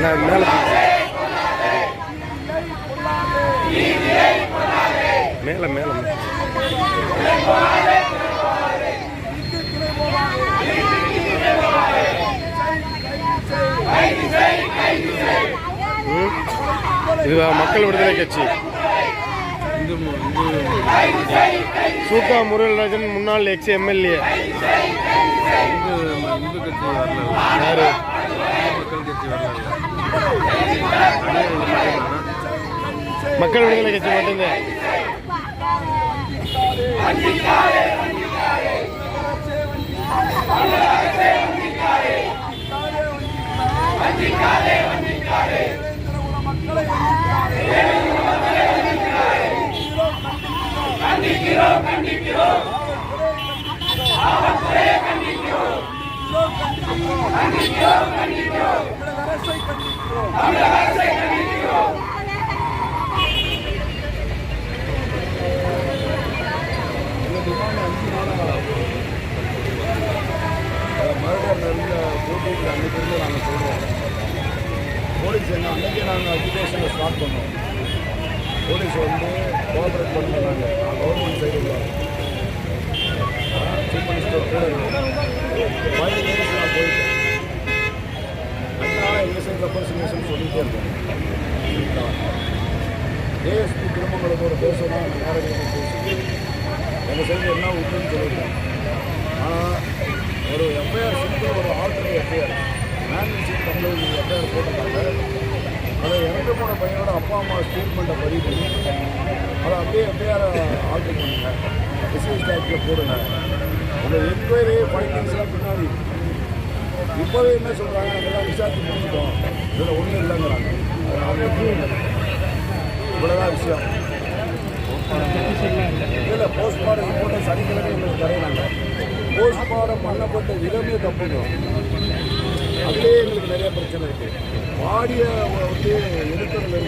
கொல்லாதே மேலே மேலே மேலே. இது மக்கள் விடுதலை கட்சி. சூகா முரளிராஜன் முன்னாள் எக்ஸ் எம்எல்ஏ யாரு? மக்கள் கட்சி வரல. மக்கள் விடுதலை கட்சி மட்டும்தான். மக்களை அரசை கண்டிக்கிறோம். மறுபடியும் நிறைய அன்றைக்கிருந்து நாங்கள் சொல்கிறோம் போலீஸ் என்ன அன்னைக்கே நாங்கள் அக்யூபேஷனை ஸ்டார்ட் பண்ணோம். போலீஸ் வந்து கோஆப்ரேட் பண்ணுறாங்க கவர்மெண்ட் சைடு சீஃப் மினிஸ்டர் கூட ஃபைவ் இயர்ஸ் நான் போயிட்டேன் அதனால எங்கள் சைடு ரெப்ரஸன்டேஷன் சொல்லிகிட்டே இருக்கேன் ஏஎஸ்பி திருமங்களுக்கு ஒரு பேசணும் நேரடியாக பேசி எங்கள் சைடு என்ன உண்டுன்னு சொல்லியிருக்கேன் ஆனால் ஒரு எஃப்ஐஆர் சிம்பிள் ஒரு alternate FIR manage complaint FIR போட்டிருக்காங்க அதை இறந்து போன பையனோட அப்பா அம்மா ஸ்டேட்மெண்ட்டை பதிவு பண்ணி அதை அப்படியே எப்படியார ஆர்டர் பண்ணுங்க எஸ்சி ஆக்டில் போடுங்க அந்த என்கொயரி ஃபைண்டிங்ஸ்லாம் பின்னாடி. இப்போவே என்ன சொல்கிறாங்க அதெல்லாம் விசாரித்து முடிச்சுட்டோம். இதில் ஒன்றும் இல்லைங்கிறாங்க. அவங்க எப்படி இவ்வளோதான் விஷயம். இல்லை போஸ்ட்மார்டம் ரிப்போர்ட்டை சனிக்கிழமை எங்களுக்கு தரையினாங்க போஸ்ட்மார்டம் பண்ணப்பட்ட விதமே தப்புங்க. அதுலேயே எங்களுக்கு நிறைய பிரச்சனை இருக்குது பாடியை வந்து எடுக்கிறதுல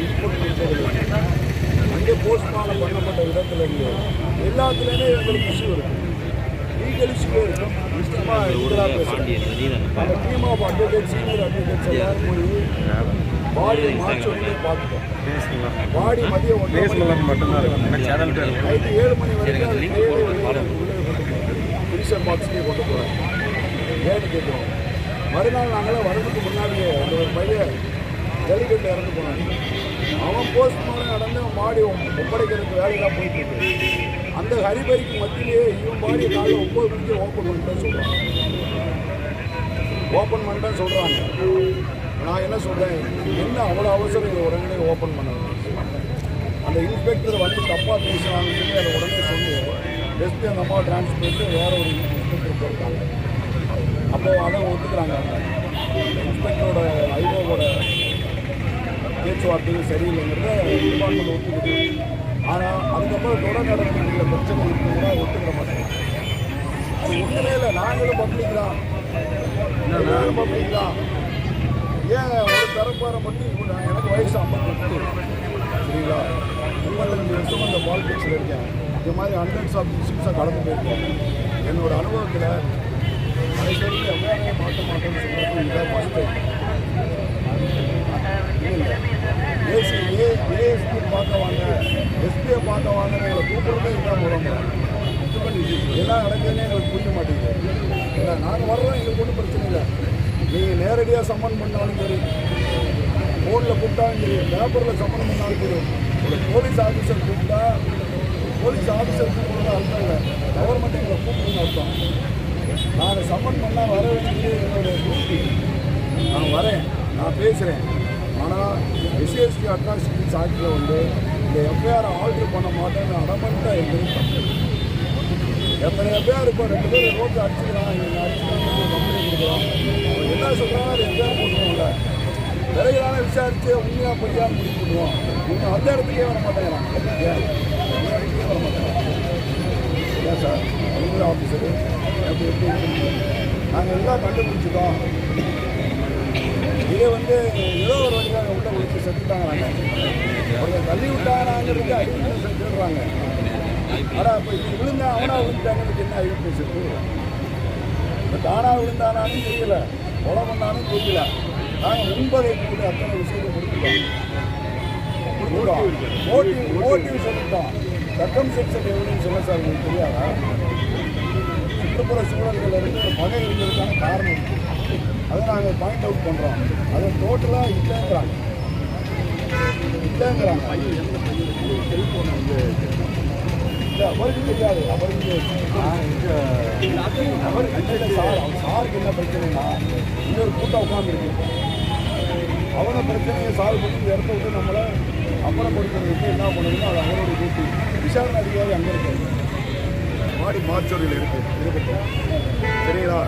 இன்புட் கொடுத்ததுல அங்கே போஸ்ட்மார்டம் பண்ணப்பட்ட விதத்துல இருந்து எல்லாத்துலேயுமே எங்களுக்கு இஷ்யூ இருக்குது லீகல் இஷ்யூவே இருக்கும் நிச்சயமாக இதெல்லாம் பேசுகிறேன் அந்த team of advocate senior advocates எல்லாரும் போய் பாடியை மாற்றங்களை பார்த்துட்டோம். பாடி மதியம் ஒன்றரை மணி மட்டும்தான் இருக்கு சேனல் பேர் நைட்டு ஏழு மணி வரைக்கும் பாக்ஸ்லேயே கொண்டு போகிறேன் ஏன்னு கேட்குறோம். மறுநாள் நாங்களாம் வரதுக்கு முன்னாடியே அந்த ஒரு பையன் ஜல்லிக்கட்டு இறந்து போனாங்க அவன் போஸ்ட்மார்டம் நடந்து மாடி ஒப்படைக்கிறதுக்கு வேலையெல்லாம் போயிட்டு இருக்கு. அந்த ஹரிபரிக்கு மத்தியிலேயே இவன் மாடி நாலு ஒம்பது மணிக்கு ஓப்பன் பண்ணிட்டேன்னு சொல்கிறான் ஓப்பன் பண்ணிட்டேன்னு சொல்கிறாங்க நான் என்ன சொல்கிறேன் என்ன அவ்வளோ அவசரம் இதை உடனே ஓப்பன் பண்ணணும்? அந்த இன்ஸ்பெக்டர் வந்து தப்பாக பேசுகிறாங்கன்னு சொல்லி அதை உடனே சொல்லி எஸ்பி அந்த அம்மா டிரான்ஸ்பர் வேறு வேற ஒரு இன்ஸ்பெக்டர் போயிருக்காங்க. அப்போ அதை ஒத்துக்கிறாங்க. இன்ஸ்பெக்டரோட ஐஓவோட பேச்சுவார்த்தையும் சரியில்லைங்கிறத டிபார்ட்மெண்ட் ஒத்துக்குது. ஆனால் அதுக்கப்புறம் தொடர் நடவடிக்கைகளில் பிரச்சனை இருக்குதுன்னா கூட ஒத்துக்கிற மாட்டாங்க அது ஒன்றுமே இல்லை. நாங்களும் பப்ளிக் தான். நாங்களும் பப்ளிக் தான். ஏன் ஒரு தரப்பாரை மட்டும் எனக்கு வயசு ஐம்பத்தெட்டு. சரிங்களா முப்பத்தஞ்சு வருஷம் அந்த பாலிடிக்ஸில் இருக்கேன். இந்த மாதிரி ஹண்ட்ரட்ஸ் ஆஃப் டிஸ்ட்ரிக்ஸாக கடந்து போயிருக்கேன். என்னோடய அனுபவத்தில் அனைத்து எவ்வளோ மாற்ற மாட்டேன்னு சொல்கிறது இதுதான் ஃபஸ்ட்டு ஏசி ஏ ஏஎஸ்பி பார்க்க வாங்க எஸ்பியை பார்க்க வாங்க எங்களை கூப்பிடுறதே இதுதான் மூலமாக என்ன நடக்குதுன்னு எங்களுக்கு புரிய மாட்டேங்குது இல்லை நாங்கள் வர்றோம் எங்களுக்கு ஒன்றும் பிரச்சனை இல்லை நீங்கள் நேரடியாக சம்மன் பண்ணாலும் சரி ஃபோனில் கூப்பிட்டாலும் சரி பேப்பரில் சம்மன் பண்ணாலும் சரி ஒரு போலீஸ் ஆஃபீஸர் கூப்பிட்டா போலீஸ் ஆஃபீஸர் கூப்பிடுறது அர்த்தம் இல்லை. கவர்மெண்ட் எங்களை கூப்பிடுன்னு அர்த்தம். நான் சம்மன் பண்ணால் வர வேண்டியது என்னோடய டியூட்டி நான் வரேன். நான் பேசுகிறேன் ஆனால் எஸ்சிஎஸ்டி அட்ராசிட்டிஸ் ஆக்டில் வந்து இந்த எஃப்ஐஆர் ஆல்டர் பண்ண மாட்டேன்னு அடமெண்ட்டாக எங்களுக்கு தப்பு எத்தனை எஃப்ஐஆர் இப்போ ரெண்டு பேர் ரோட்டில் அடிச்சுக்கிறான். இவங்க அடிச்சுக்கிறாங்க கம்பெனி கொடுக்குறான். அவன் என்ன சொல்கிறாங்க அது எஃப்ஐஆர் போட்டுருவாங்க பிறகுதான விசாரித்து உண்மையாக பொய்யான்னு முடிவு பண்ணுவோம். இன்னும் அந்த இடத்துக்கே வர மாட்டேங்கிறான். ஏன்? அந்த இடத்துக்கே வர மாட்டேங்கிறான். ஏன் சார்? ஆஃபீஸரு அப்படி எப்படி நாங்கள் எல்லாம் கண்டுபிடிச்சிட்டோம். இதே வந்து ஏதோ ஒரு வழியாக உள்ள ஒழிச்சு செத்துட்டாங்க அவங்க தள்ளி விட்டாங்கிறதுக்கு ஐவிட்னஸ் செத்துடுறாங்க ஆனால் இப்போ இப்படி விழுந்தா அவனா விழுந்தாங்கன்னு என்ன ஐவிட்னஸ் செத்து இப்போ தானா விழுந்தானாலும் தெரியல. கொலை பண்ணாலும் தெரியல. நாங்கள் முன்பதை கூட அத்தனை விஷயத்தை கொடுத்துட்டோம். கொடுத்துட்டோம். மோட்டிவ் மோட்டிவ் சொல்லிட்டோம். சர்க்கம் செக்ஷன் எவ்வளோன்னு சொல்ல சார் உங்களுக்கு தெரியாதா? சுற்றுப்புற சூழல்கள் இருந்து ஒரு பகை இருந்ததுக்கான காரணம் இருக்குது அதை நாங்கள் பாயிண்ட் அவுட் பண்ணுறோம் அதை டோட்டலாக இல்லைங்கிறாங்க இல்லைங்கிறாங்க இல்லை அவருக்கு தெரியாது. அவருக்கு அவருக்கு சார் அவர் சாருக்கு என்ன பிரச்சனைனா இன்னொரு கூட்டம் உட்காந்துருக்கு அவனை பிரச்சனையை சால்வ் பண்ணி இந்த இடத்த விட்டு நம்மளை அப்புறப்படுத்துறதுக்கு என்ன பண்ணணுமோ அது அவரோட டியூட்டி விசாரணை அதிகாரி அங்கே இருக்காரு. பாடி மார்ச்சோரியில் இருக்கு இருக்கட்டும் சரிங்களா?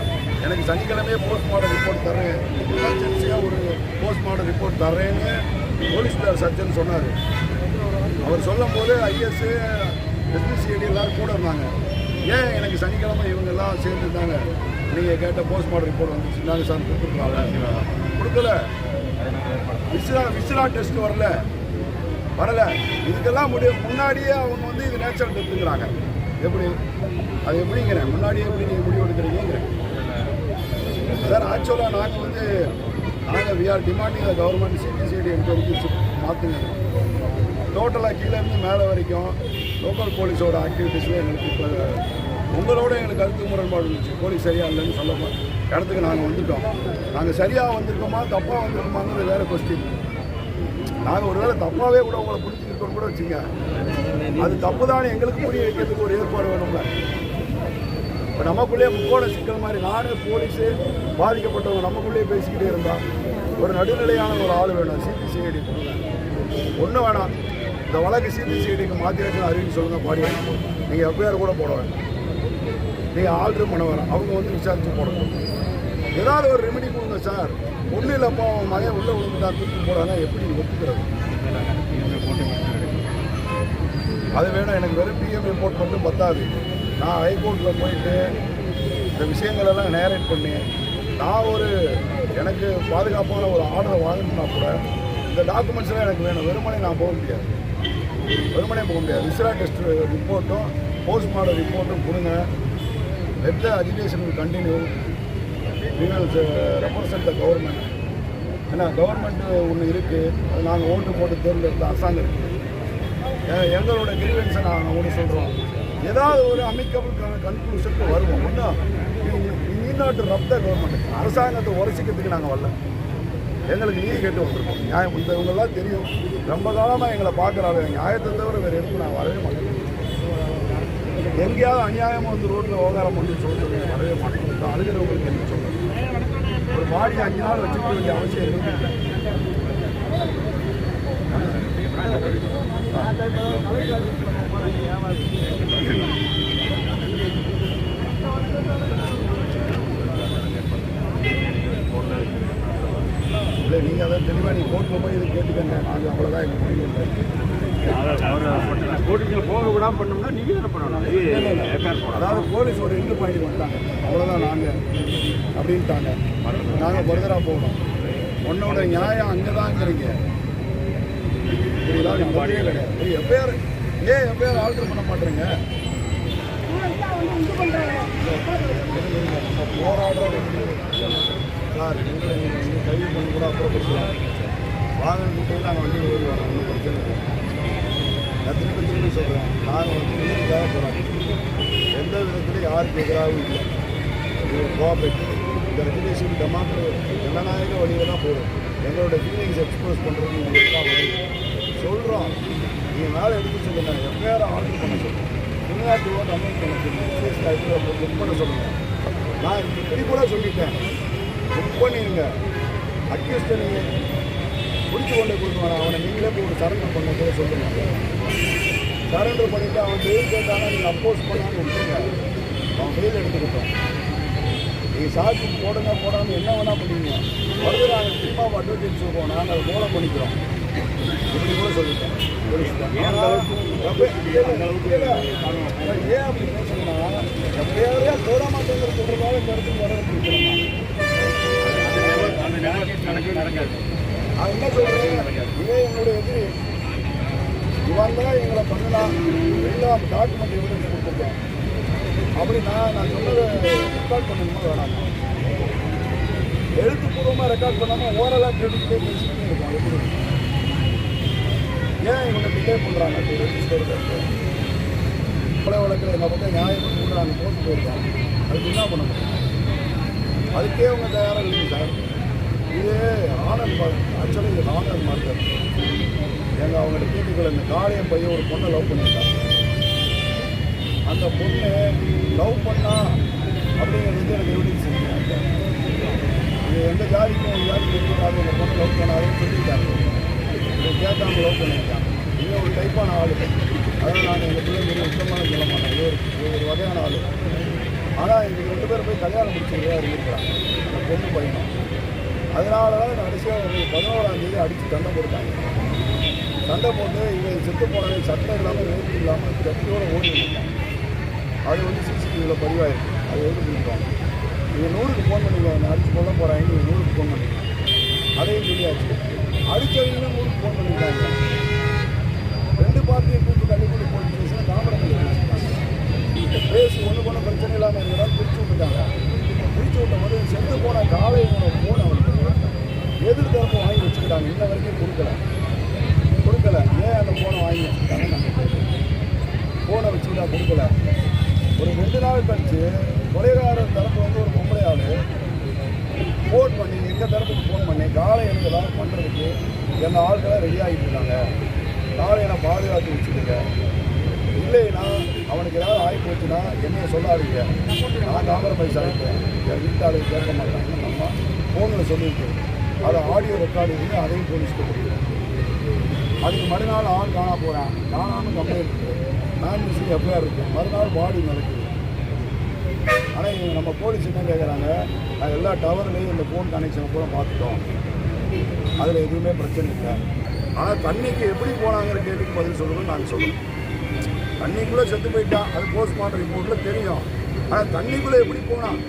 எனக்கு சனிக்கிழமையே போஸ்ட்மார்ட்டம் ரிப்போர்ட் தரேன் எமர்ஜென்சியாக ஒரு போஸ்ட்மார்ட்டம் ரிப்போர்ட் தரேன்னு போலீஸ் சர்ஜன் சொன்னார். அவர் சொல்லும் போது ஐஎஸ் எஸ்பிசிஐடி எல்லாரும் கூட இருந்தாங்க. ஏன் எனக்கு சனிக்கிழமை இவங்க எல்லாம் சேர்ந்துருந்தாங்க நீங்கள் கேட்ட போஸ்ட்மார்ட்டம் ரிப்போர்ட் வந்துச்சு. நாங்கள் சார் கொடுத்துருக்காங்க கொடுக்கல. விசிலா விசிலா டெஸ்ட் வரல. வரல. இதுக்கெல்லாம் முடிய முன்னாடியே அவங்க வந்து இது நேச்சுரல் டெத்துங்கிறாங்க எப்படி? அது எப்படிங்கிறேன். முன்னாடியே எப்படி நீங்கள் முடிவு எடுக்கிறீங்கிறேன் சார் ஆக்சுவலாக நாங்கள் வந்து நாங்கள் we are demanding the government CBCID என்கொயரிக்கு மாற்றுங்க டோட்டலாக கீழேருந்து மேலே வரைக்கும் லோக்கல் போலீஸோட ஆக்டிவிட்டீஸில் எங்களுக்கு இப்போ உங்களோட எங்களுக்கு கருத்து முரண்பாடு இருந்துச்சு. போலீஸ் சரியாக இல்லைன்னு சொல்ல இடத்துக்கு நாங்கள் வந்துட்டோம். நாங்கள் சரியாக வந்திருக்கோமா தப்பாக வந்திருக்கோமாங்கிறது வேறு கொஸ்டின் நாங்கள் ஒருவேளை தப்பாகவே கூட உங்களை பிடிச்சிருக்கோம் கூட வச்சுங்க அது தப்பு தான் எங்களுக்கு புரிய வைக்கிறதுக்கு ஒரு ஏற்பாடு வேணும்ல. இப்போ நமக்குள்ளேயே முக்கோண சிக்கல் மாதிரி நானே போலீஸு பாதிக்கப்பட்டவங்க நமக்குள்ளேயே பேசிக்கிட்டே இருந்தால் ஒரு நடுநிலையான ஒரு ஆள் வேணும் சிபிசிஐடி கொடுங்க ஒன்றும் வேணாம். இந்த வழக்கு சிபிசிஐடிக்கு மாற்றி வச்சு அறிவிச்சு சொல்லுங்கள் பாடி நீங்கள் எஃப்ஐஆர் கூட போட வேண்டாம் நீங்கள் ஆல்ட்ரு பண்ண வேணாம். அவங்க வந்து விசாரித்து போடணும். ஏதாவது ஒரு ரெமெடி கொடுங்க சார் ஒன்றும் இல்லைப்பா அவன் மகன் உள்ளே விழுந்துட்டா தூக்கி போடாதான் எப்படி ஒத்துக்கிறது அது வேணும் எனக்கு வெறும் பிஎம் ரிப்போர்ட் மட்டும் பத்தாது. நான் ஹைகோர்ட்டில் போயிட்டு இந்த விஷயங்களெல்லாம் நேரேட் பண்ணி நான் ஒரு எனக்கு பாதுகாப்பான ஒரு ஆர்டர் வாங்கணும்னா கூட இந்த டாக்குமெண்ட்ஸ்லாம் எனக்கு வேணும். வெறுமனே நான் போக முடியாது. வெறுமனே போக முடியாது. விசிரா டெஸ்ட் ரிப்போர்ட்டும் போஸ்ட்மார்டம் ரிப்போர்ட்டும் கொடுங்க. Let the agitation continue we will represent the government ஏன்னா கவர்மெண்ட்டு ஒன்று இருக்குது அது நாங்கள் ஓட்டு போட்டு தேர்ந்தெடுத்த அரசாங்கம் இருக்குது எங்களோட கிரீவன்ஸை நாங்கள் ஒன்று சொல்கிறோம் ஏதாவது ஒரு அமைக்கபிள் கன்க்ளூஷனுக்கு வருவோம். ஒன்றும் நீநாட்டு ரப்த கவர்மெண்ட் அரசாங்கத்தை உரசிக்கிறதுக்கு நாங்கள் வரல. எங்களுக்கு நீதி கேட்டு வந்திருக்கோம். நியாயம் இந்த இவங்கெல்லாம் தெரியும். ரொம்ப காலமாக எங்களை பார்க்குறாங்க. நியாயத்தை தவிர வேறு எதுக்கும் நான் வரவே மாட்டேன் எங்கேயாவது அநியாயமாக வந்து ரோட்டில் விவகாரம் பண்ணி சொல்லிட்டு வரவே மாட்டேன் இந்த அழுகிறவங்களுக்கு என்ன சொல்கிறேன் ஒரு பாடி அஞ்சு நாள் வச்சுக்க வேண்டிய அவசியம் இருக்குது இல்லை நீங்கள் அதை தெளிவாக நீங்கள் கோர்ட்டில் போய் இதை கேட்டுக்கங்க. நாங்கள் அவ்வளோதான் எனக்கு முடிவு கோட்டிங்கில் போக விடாம பண்ணோம்னா நீங்க என்ன பண்ணணும் எஃப்ஐஆர் அதாவது போலீஸ் ஒரு எண்டு பாயிண்ட் வந்துட்டாங்க அவ்வளோதான் நாங்கள் அப்படின்ட்டாங்க. நாங்கள் ஃபர்தராக போகணும். உன்னோட நியாயம் அங்கே தான்ங்கிறீங்க நீங்க பதிலே கிடையாது எஃப்ஐஆர் ஏன் எஃப்ஐஆர் ஆல்டர் பண்ண மாட்டேறீங்க? போராடுறது சார் எங்களை நீங்கள் கைது பண்ணி கூட அப்புறம் பேசலாம் வாகனத்துக்கு நாங்கள் வண்டி ஓடி வரோம் ஒன்றும் பிரச்சனை இல்லை. சொல்கிறேன் நாங்கள் வந்து போகிறோம் எந்த விதத்திலும் யாருக்கு எதிராகவும் இல்லை. இது கோஆப்ரேட். இந்த ரெகுலேஷன் டெமோக்ரே ஜனநாயக வழியில் தான் போகும் எங்களோட ஃபீலிங்ஸ் எக்ஸ்பிரஸ் பண்ணுறது நீங்கள் எல்லாம் வரும் சொல்கிறோம் நீ மேலே எடுத்து சொல்லுங்கள் எஃப்ஐஆர் ஆர்டர் பண்ண சொல்லுங்கள் தமிழ்நாட்டு ஓட்டு அமௌண்ட் பண்ண சொல்லுங்கள் புக் பண்ண சொல்லுங்கள் நான் இப்படி கூட சொல்லிட்டேன். புக் பண்ணிடுங்க அக்யூஸ்ட்டை நீங்கள் பிடிச்சி கொண்டு கொடுக்கணும் அவனை நீங்களே போய் சரண்டர் பண்ண கூட சொல்லுங்கள் சரண்டர் பண்ணிவிட்டு அவன் டெய்லி கேட்டானா நீங்கள் அப்போஸ் பண்ணான்னு விட்டுருங்க அவன் பெயில் எடுத்துக்கிட்டோம் நீங்கள் சாட்சி போடுங்க போடாமல் என்ன வேணால் பண்ணுவீங்க வருது நாங்கள் திரும்ப அட்வர்டைஸ் சொல்லுவோம் நாங்கள் அதை மூலம் பண்ணிக்கிறோம். இப்படி கூட சொல்லிட்டோம் ஏன் அப்படி பேசுறேன்னா எப்பயாவது போட சொல்றதால இந்த இடத்துக்கு வர நான் என்ன சொல்றேன் இதே என்னுடைய எதிரி இவன் தான் எங்களை பண்ணலாம் எல்லாம் டாக்குமெண்ட் எவிடன்ஸ் கொடுத்துருக்கோம் அப்படி நான் நான் சொன்னதை ரெக்கார்ட் பண்ணணுமா வேணாமா எழுத்துப்பூர்வமாக ரெக்கார்ட் பண்ணாமல் ஓரலாக கிரெடிட் பேசிக்கிட்டே இருக்கோம் எப்படி ஏன் இவங்க டிலே பண்ணுறாங்க ரெஜிஸ்டர் கொலை வழக்கில் எங்கள் பக்கம் நியாயம் கொடுக்குறாங்க போட்டு போயிருக்காங்க. அதுக்கு என்ன பண்ண முடியும்? அதுக்கே அவங்க தயாராக இல்லைங்க சார். இது ஆனந்த் மார்க் ஆக்சுவலி இது ஆனந்த் மார்க்கெட் எங்கள் அவங்கள்ட்ட கேட்டுக்கள் இந்த காளியம் பையன் ஒரு பொண்ணை லவ் பண்ணியிருக்காங்க அந்த பொண்ணு லவ் பண்ணா அப்படிங்கிறது எனக்கு எவிடன்ஸ் இருக்கு. இது எந்த ஜாதிக்கும் ஒரு ஜாதிக்கு அந்த பொண்ணு லவ் பண்ணாதுன்னு சொல்லியிருக்காங்க. இதை கேட்காம லவ் பண்ணியிருக்காங்க. இது ஒரு டைப்பான ஆளு. அதனால் நான் எங்கள் பிள்ளைங்க ஒரு சுத்தமான சொல்ல மாட்டேன் இது ஒரு ஒரு வகையான ஆள். ஆனால் இவங்க ரெண்டு பேரும் போய் கல்யாணம் முடிச்சுக்கிறதா இருந்திருக்கிறாங்க அந்த பொண்ணு பையனும். அதனால தான் கடைசியாக ஒரு பதினோராம் தேதி அடித்து சண்டை போட்டாங்க சண்டை போட்டு இவன் செத்து போனது சட்டம் இல்லாமல் ரேட்டு இல்லாமல் கட்டியோடு ஓடி அது வந்து சிசிடிவியில் பதிவாயிருக்கு. அது எழுதி கொடுத்தோம் இவன் நூறுக்கு ஃபோன் பண்ணிக்கலாம் நான் அடிச்சு கொள்ள போகிறாங்க இவன் நூறுக்கு ஃபோன் பண்ணிக்கலாம் அதையும் சொல்லியாச்சு. அடித்தவங்களும் ஊருக்கு ஃபோன் பண்ணிட்டாங்க ரெண்டு பார்ட்டியை கூப்பிட்டு கண்டிப்பாக போலீஸ் ஸ்டேஷன் தாமரை பேசி ஒன்று போன பிரச்சனை இல்லாமல் இருந்தால் பிரித்து விட்டுட்டாங்க. பிரித்து விட்ட போது செத்து போன காளையோட ஃபோன் அவனுக்கு எதிர்த்தரப்பு வாங்கி வச்சுக்கிட்டாங்க. இன்ன வரைக்கும் கொடுக்கல. கொடுக்கல. ஏன் அந்த ஃபோனை வாங்கி வச்சுக்கிட்டாங்க? ஃபோனை வச்சுக்கிட்டா கொடுக்கல. ஒரு ரெண்டு நாள் கழிச்சு கொலைகாரர் தரப்பு வந்து ஒரு பொம்பளை ஆளு ஃபோன் பண்ணி எங்கள் தரப்புக்கு ஃபோன் பண்ணி காலை எனக்கு ஏதாவது பண்ணுறதுக்கு எங்கள் ஆட்களை ரெடி ஆகிட்டு இருக்காங்க. காலையை நான் பாதுகாத்து வச்சுக்கோங்க. இல்லைன்னா அவனுக்கு ஏதாவது ஆகி போச்சுன்னா என்னைய சொல்லாதீங்க. நான் காம்ப்ரமைஸ் ஆகிட்டேன் என் வீட்டாளர் கேட்க மாட்டாங்கன்னு நம்ம ஃபோனில் சொல்லியிருக்கேன் அதை ஆடியோ ரெக்கார்டு இருந்து அதையும் போலீஸ்க்கு கொடுக்குறேன். அதுக்கு மறுநாள் ஆள் காணா போகிறேன் காணாமல் கம்ப்ளைண்ட் நான் மிஸ்ஸிங் எஃப்ஐஆர் இருக்குது மறுநாள் பாடி நடக்குது. ஆனால் இவங்க நம்ம போலீஸ் என்ன கேட்குறாங்க நாங்கள் எல்லா டவர்லேயும் இந்த ஃபோன் கனெக்ஷனை கூட பார்த்துட்டோம். அதில் எதுவுமே பிரச்சனை இல்லை. ஆனால் தண்ணிக்கு எப்படி போனாங்கிற கேள்விக்கு பதில் சொல்லணும்னு நாங்கள் சொல்லணும் தண்ணிக்குள்ளே செத்து போயிட்டான். அது போஸ்ட்மார்ட்டம் ரிப்போர்ட்டில் தெரியும். ஆனால் தண்ணிக்குள்ளே எப்படி போனான்?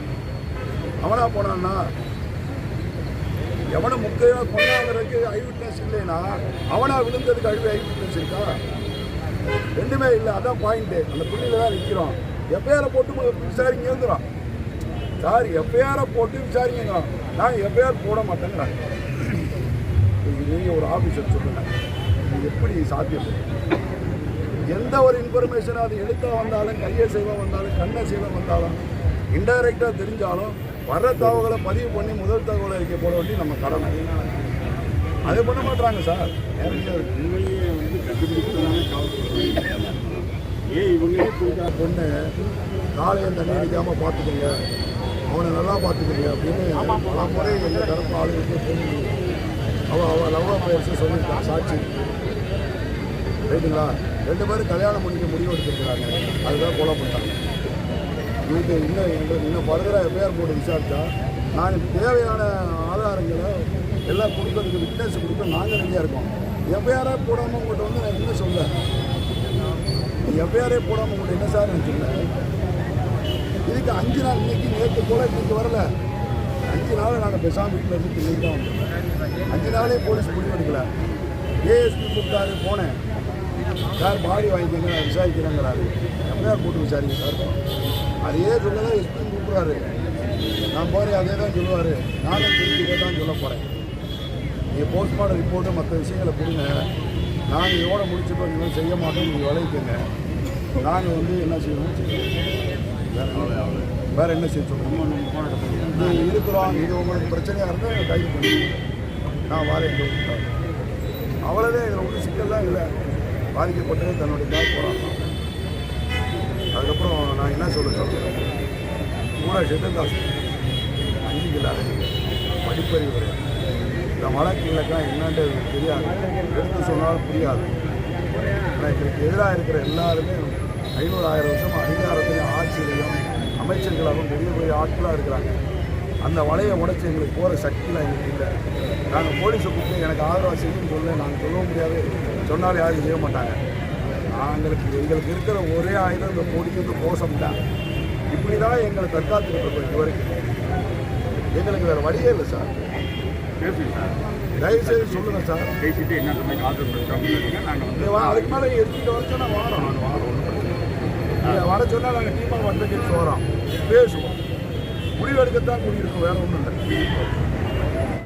அவனா போனான்னா எவனை முக்கியம் கொண்டாங்கிறதுக்கு ஐ விட்னஸ் இல்லைன்னா அவனா விழுந்ததுக்கு அழிவு ஐ விட்னஸ் இருக்கா? ரெண்டுமே இல்லை. அதான் பாயிண்ட்டு அந்த புள்ளியில் தான் நிற்கிறோம் எஃப்ஐஆரை போட்டு விசாரிங்கிறோம் சார் எஃப்ஐஆரை போட்டு விசாரிங்கிறான் நான் எஃப்ஐஆர் போட மாட்டேங்கிறாங்க நீங்கள் ஒரு ஆஃபீஸர் சொல்லுங்க. இது எப்படி சாத்தியம்? எந்த ஒரு இன்ஃபர்மேஷன் அது எழுத்தாக வந்தாலும் கையை செய்வ வந்தாலும் கண்ணை செய்வ வந்தாலும் இன்டைரக்டாக தெரிஞ்சாலும் வர்ற தகவலை பதிவு பண்ணி முதல் தகவலை இருக்க போட வேண்டிய நம்ம கடமை. அது பண்ண மாட்டாங்க சார். நேரடியாக வந்து கண்டுபிடிக்கிறதான காவல்துறை. ஏன் இவங்களே கொடுத்தா பொண்ணு. காலையில் தண்ணி அடிக்காமல் பார்த்துக்கோங்க. அவனை நல்லா பார்த்துக்கோங்க அப்படின்னு பல முறை எங்கள் தரப்பு ஆளுங்களுக்கு பொண்ணு அவள் அவள் லவ் அஃபேர்ஸ் சொல்லியிருக்கான் சாட்சி. ரைட்டுங்களா? ரெண்டு பேரும் கல்யாணம் பண்ணிக்க முடிவு எடுத்துருக்கிறாங்க. அதுதான் கொலை பண்ணிட்டாங்க இதுக்கு இன்னும் எங்களுக்கு இன்னும் ஃபர்தராக எஃப்ஐஆர் போட்டு விசாரித்தா நாங்கள் தேவையான ஆதாரங்களை எல்லாம் கொடுக்கறதுக்கு விட்னஸ் கொடுக்க நாங்கள் ரெடியாக இருக்கோம். எஃப்ஐஆராக போடாமல் உங்கள்கிட்ட வந்து நான் என்ன சொல்ல? எஃப்ஐஆரே போடாமல் உங்கள்கிட்ட என்ன சார் நினச்சிருந்தேன் சொன்னேன்? இதுக்கு அஞ்சு நாள் இன்னைக்கு நேற்று போல் இன்னைக்கு வரல. அஞ்சு நாள் நாங்கள் பேசாமல் வீட்டில் இருந்து இன்னைக்கு தான் வந்தோம். அஞ்சு நாளே போலீஸ் முடிவெடுக்கல ஏஎஸ்பி கூப்பிட்டாரு போனேன். சார் பாடி வாங்கிக்கங்க நான் விசாரிக்கிறேங்கிறாரு. எஃப்ஐஆர் கூட்டு விசாரிங்க சார். அதையே சொல்ல எஸ்பி கூப்பிட்றாரு. நான் போகிறேன் அதே தான் சொல்லுவார். நானும் திருப்பி தான் சொல்ல போகிறேன் நீங்கள் போஸ்ட்மார்ட்டம் ரிப்போர்ட்டு மற்ற விஷயங்களை கொடுங்க. நாங்கள் இதோட முடிச்சுட்டோம் நீங்கள் செய்ய மாட்டோம் நீங்கள் விளைவிக்கங்க. நாங்கள் வந்து என்ன செய்யணும் வேற என்ன செய்ய சொல்லுவோம் இது இருக்கிறோம் இது உங்களுக்கு பிரச்சனையாக இருந்தால் கைது பண்ணி நான் வாரேன் அவ்வளோதான் இதில் ஒன்றும் சிக்கல்லாம் இல்லை. பாதிக்கப்பட்டது தன்னுடைய தாய் போராட்டம் அதுக்கப்புறம் நான் என்ன சொல்ல சொல்கிறேன் காசு அஞ்சு இல்லாத படிப்பறிவு. இந்த வழக்கு என்னன்ட்டு எனக்கு தெரியாது. எடுத்து சொன்னாலும் புரியாது. ஆனால் எங்களுக்கு எதிராக இருக்கிற எல்லாருமே ஐநூறாயிரம் வருஷம் அதிகாரத்திலையும் ஆட்சியிலையும் அமைச்சர்களாகவும் பெரிய பெரிய ஆட்களாக இருக்கிறாங்க. அந்த வலையை உடச்சி எங்களுக்கு போகிற சக்திலாம் எங்களுக்கு இல்லை. நாங்கள் போலீஸை கூப்பிட்டு எனக்கு ஆதரவாக செய்யும் சொல்ல நாங்கள் சொல்லவும் முடியாது. சொன்னாலும் யாரும் செய்ய மாட்டாங்க. நாங்களுக்கு எங்களுக்கு இருக்கிற ஒரே ஆயுதம் இந்த மோடிக்கு கோஷம் தான் இப்படி தான் எங்களை தற்காத்துக்கிட்டு இது வரைக்கும். எங்களுக்கு வேறு வழியே இல்லை சார். தயவுசெய்து சொல்லுங்கள் சார். பேசிட்டு என்ன சமயம் ஆர்டர் பண்ணுறோம் நாங்கள் வந்து அதுக்கு மேலே எடுத்துகிட்டு வந்து நான் வாரோம். நான் வாரோம். வர சொன்னால் நாங்கள் டீமாக வந்து வரோம் பேசுவோம். முடிவெடுக்கத்தான் முடியிருக்கோம் வேறு ஒன்றும் இல்லை.